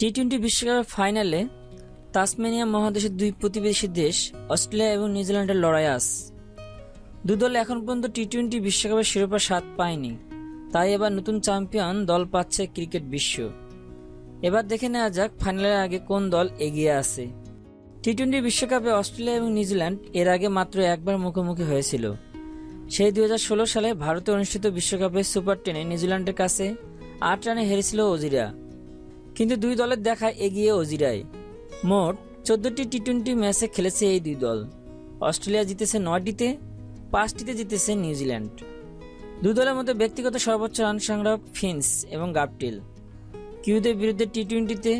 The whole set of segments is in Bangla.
টি টোয়েন্টি বিশ্বকাপের ফাইনালে তাসমানিয়া মহাদেশের দুই প্রতিবেশী দেশ, অস্ট্রেলিয়া এবং নিউজিল্যান্ডের লড়াই আস দু দল এখন পর্যন্ত টি টোয়েন্টি বিশ্বকাপের শিরোপা স্বাদ পায়নি। তাই এবার নতুন চ্যাম্পিয়ন দল পাচ্ছে ক্রিকেট বিশ্ব। এবার দেখে নেওয়া যাক ফাইনালের আগে কোন দল এগিয়ে আছে। টি টোয়েন্টি বিশ্বকাপে অস্ট্রেলিয়া এবং নিউজিল্যান্ড এর আগে মাত্র একবার মুখোমুখি হয়েছিল। সেই দুই হাজার ষোলো সালে ভারতে অনুষ্ঠিত বিশ্বকাপে সুপার টেনে নিউজিল্যান্ডের কাছে আট রানে হেরেছিল অজিরা কিন্তু দুই দলের দেখা এগিয়ে অজিরায় মোট চোদ্দটি টি টোয়েন্টি ম্যাচে খেলেছে এই দুই দল। অস্ট্রেলিয়া জিতেছে নয়টিতে, পাঁচটিতে জিতেছে নিউজিল্যান্ড। দুই দলের মধ্যে ব্যক্তিগত সর্বোচ্চ রান সংগ্রাহক ফিন্স এবং গাপটিল কিউদের বিরুদ্ধে টি টোয়েন্টিতে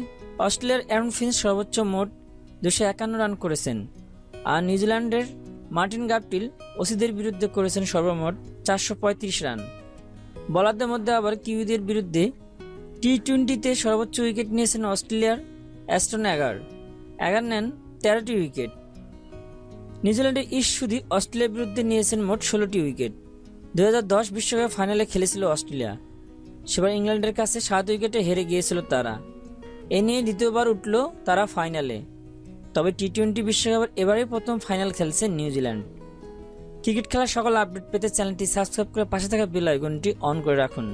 অস্ট্রেলিয়ার অ্যারন ফিন্স সর্বোচ্চ মোট দুশো একান্ন রান করেছেন। আর নিউজিল্যান্ডের মার্টিন গাপটিল ওসিদের বিরুদ্ধে করেছেন সর্বমোট চারশো পঁয়ত্রিশ রান। বলারদের মধ্যে আবার কিউদের বিরুদ্ধে টি টোয়েন্টিতে সর্বোচ্চ উইকেট নিয়েছেন অস্ট্রেলিয়ার অ্যাস্টন এগার। এগার নেন তেরোটি উইকেট। নিউজিল্যান্ডের ইস্ট সুদি অস্ট্রেলিয়ার বিরুদ্ধে নিয়েছেন মোট ষোলোটি উইকেট। দু বিশ্বকাপে ফাইনালে খেলেছিল অস্ট্রেলিয়া। সেবার ইংল্যান্ডের কাছে সাত উইকেটে হেরে গিয়েছিল তারা। এ নিয়ে দ্বিতীয়বার উঠল তারা ফাইনালে। তবে টি টোয়েন্টি বিশ্বকাপের এবারে প্রথম ফাইনাল খেলছে নিউজিল্যান্ড। ক্রিকেট খেলার সকল আপডেট পেতে চ্যানেলটি সাবস্ক্রাইব করে পাশে থাকা বেল আইকনটি অন করে রাখুন।